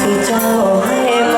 ที่เจ้ให้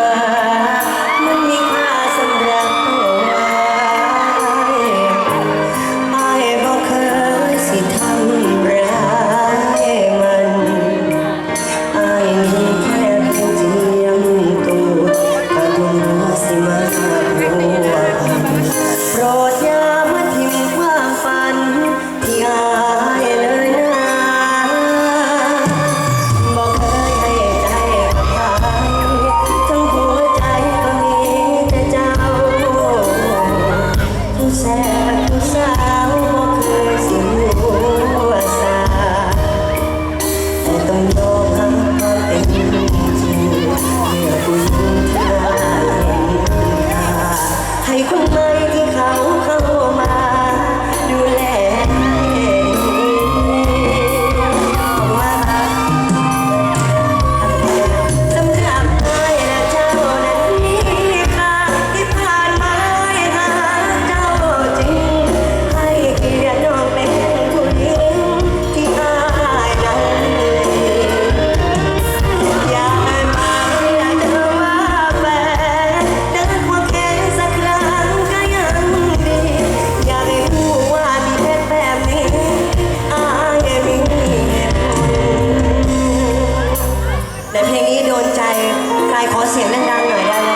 ขอเสียงดังๆหน่อยได้ไหม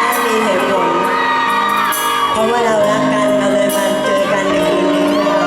ถ้ามีเหตุผลเพราะว่าเรารักกันเราเลยมาเจอกันในคืนนี้นะครั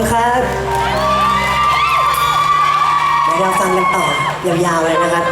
คุณครับเดี๋ยวเราฟังกันต่อยาวๆเลยนะครับ